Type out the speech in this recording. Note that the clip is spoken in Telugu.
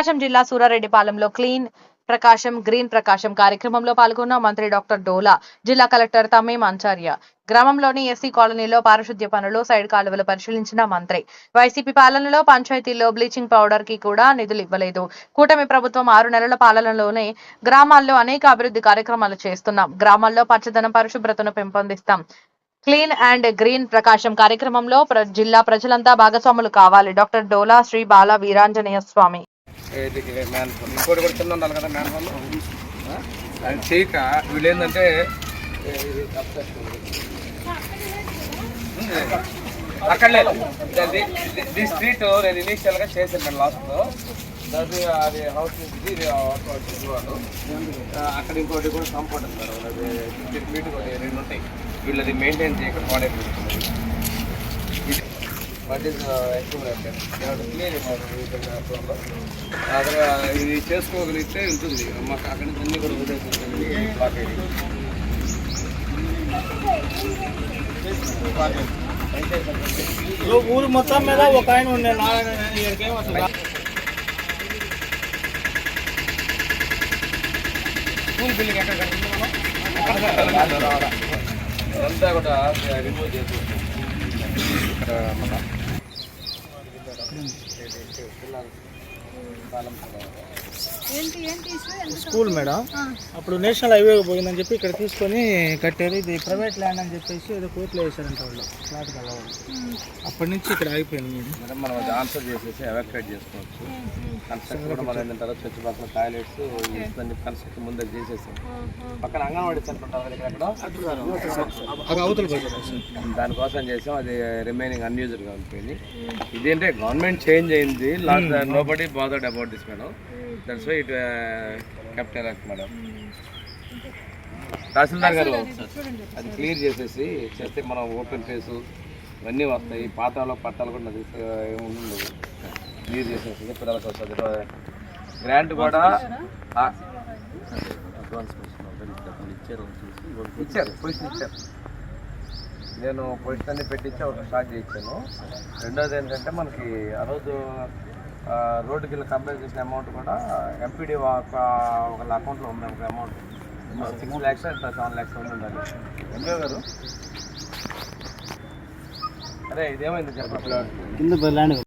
ప్రకాశం జిల్లా సూరారెడ్డిపాలెంలో క్లీన్ ప్రకాశం గ్రీన్ ప్రకాశం కార్యక్రమంలో పాల్గొన్న మంత్రి డాక్టర్ డోలా జిల్లా కలెక్టర్ తమీం అంచార్య గ్రామంలోని ఎస్సీ కాలనీలో పారిశుద్ధ్య పనులు సైడ్ కాలువలు పరిశీలించిన మంత్రి. వైసీపీ పాలనలో పంచాయతీల్లో బ్లీచింగ్ పౌడర్కి కూడా నిధులు ఇవ్వలేదు. కూటమి ప్రభుత్వం ఆరు నెలల పాలనలోనే గ్రామాల్లో అనేక అభివృద్ధి కార్యక్రమాలు చేస్తున్నాం. గ్రామాల్లో పచ్చదనం పరిశుభ్రతను పెంపొందిస్తాం. క్లీన్ అండ్ గ్రీన్ ప్రకాశం కార్యక్రమంలో ప్ర- జిల్లా ప్రజలంతా భాగస్వాములు కావాలి. డాక్టర్ డోలా శ్రీ బాల వీరాంజనేయ స్వామి మ్యాన్ ఫోన్. ఇంకోటి కూడా చిన్న ఉండాలి కదా మ్యాన్ ఫోన్? అది చేయక వీళ్ళు ఏంటంటే అక్కడ. లేదు. ఇది- స్ట్రీట్ నేను ఇనీషియల్గా నేను లాస్ట్ అది అది హౌస్ ఇది ఇది వాళ్ళు. అక్కడ ఇంకోటి కూడా కంపౌండ్ అంటారు అది ఫిఫ్టీన్ ఫీట్ రెండు ఉంటాయి. వీళ్ళది మెయింటైన్ చేయక పాడైపోతుంది ఇది వాట్ ఈస్ అక్కడ ఇది చేసుకోగలిగితే ఉంటుంది. మాకు అక్కడ అన్ని కూడా వదిలేస్తుంది ఇప్పుడు ఊరు మొత్తం మీద ఒక ఆయన ఉండే నారాయణ స్కూల్ బిల్డింగ్ ఎక్కడ మనం? అదంతా కూడా రిమూవ్ చేసి ఇక్కడ మన స్కూల్ మేడం. అప్పుడు నేషనల్ హైవే పోయిందని చెప్పి ఇక్కడ తీసుకొని కట్టారు. ఇది ప్రైవేట్ ల్యాండ్ అని చెప్పేసి ఏదో కోర్టులో వేశారంట వాళ్ళు. ఫ్లాట్ కదా వాళ్ళు. అప్పటి నుంచి ఇక్కడ ఆగిపోయింది మేడం. మేడం మనం అది ఆన్సర్ చేసేసి ఎవాక్యుయేట్ చేసుకోవచ్చు. కన్స్ట్రక్ట్ కూడా మనం ఏంటంటారో చర్చి పక్కన టాయిలెట్స్ ఇవన్నీ కన్స్ట్రక్ట్ ముందే చేసేసాం. పక్కన అంగన్వాడీ సెంటర్ ఉంటుంది ఇక్కడ? దానికోసం చేసాం. అది రిమైనింగ్ అన్యూజ్డ్గా ఉంటుంది ఇదేంటే గవర్నమెంట్ చేంజ్ అయింది. Last nobody bothered about this madam that's why it captain act madam tahsildar గారు అది క్లియర్ చేసేసి చేస్తే మనం ఓపెన్ ఫేస్ ఇవన్నీ వస్తాయి. పాతాలో పట్టాలు కూడా నాకు ఉండదు క్లియర్ చేసేసి పిల్లలకు వస్తుంది గ్రాంట్ కూడా ఆ- ఇచ్చారు పొజిషన్ ఇచ్చారు నేను పొజిషన్ అన్ని పెట్టించి ఒక స్టార్ట్ చేయించాను. రెండోది ఏంటంటే మనకి ఆ రోజు రోడ్డుకి వెళ్ళి కంపేర్ చేసిన అమౌంట్ కూడా ఎంపీడీ ఒక ఒక అకౌంట్లో ఉంది ఒక amount six lakhs seven lakhs ఉంది ఉండాలి. ఎంపీ గారు? అరే ఇదేమైంది చెప్పండి. కింద ల్యాండ్